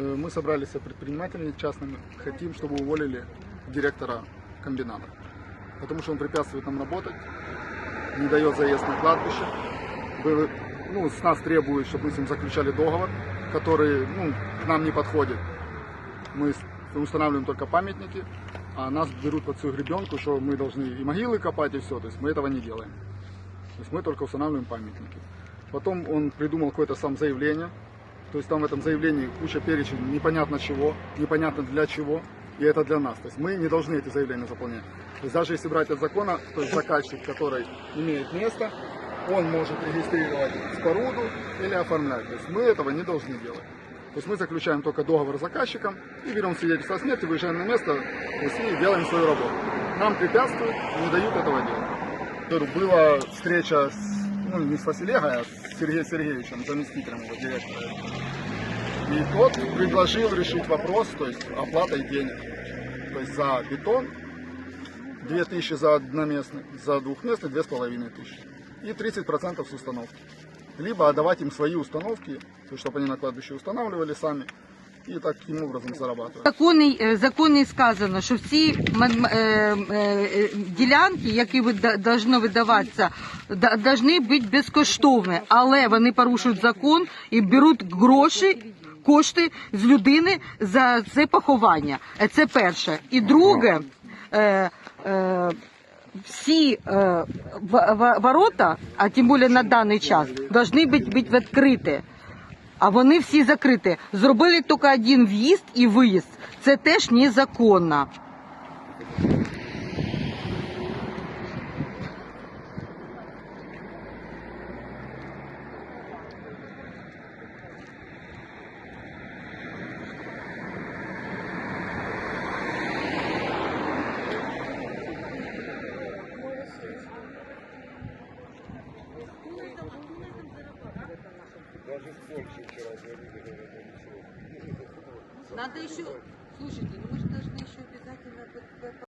Э, Мы собрались с предпринимателями частными, хотим, чтобы уволили директора комбината, потому что он препятствует нам работать, не дает заезд на кладбище, ну, с нас требует, чтобы мы с ним заключали договор, который ну, к нам не подходит. Мы устанавливаем только памятники, а нас берут под всю гребенку, что мы должны и могилы копать, и все. То есть мы этого не делаем. То есть мы только устанавливаем памятники. Потом он придумал какое-то сам заявление. То есть там в этом заявлении куча перечень непонятно чего, непонятно для чего. И это для нас. То есть мы не должны эти заявления заполнять. То есть даже если брать от закона, то есть заказчик, который имеет место, он может регистрировать споруду или оформлять. То есть мы этого не должны делать. То есть мы заключаем только договор с заказчиком и берем свидетельство о смерти, выезжаем на место и делаем свою работу. Нам препятствуют не дают этого делать. Была встреча с, ну, не с Василега, а с Сергеем Сергеевичем, заместителем его директора. И тот предложил решить вопрос, то есть оплатой денег. То есть за бетон 2000 за одноместный, за двухместный 2500. И 30% с установки. Либо отдавать им свои установки, чтобы они на кладбище устанавливали сами и таким образом зарабатывали. Законний, е, законний сказано, що всі е, е, ділянки, які должно видаватися, да- должны бути безкоштовні, але вони порушують закон і беруть гроші, кошти з людини за це поховання. Це перше. І друге, е, е, всі е, ворота, а тим більше на даний час, повинні бути відкриті. А вони всі закриті. Зробили тільки один в'їзд і виїзд. Це теж незаконно. Надо еще, слушайте, ну мы же должны еще обязательно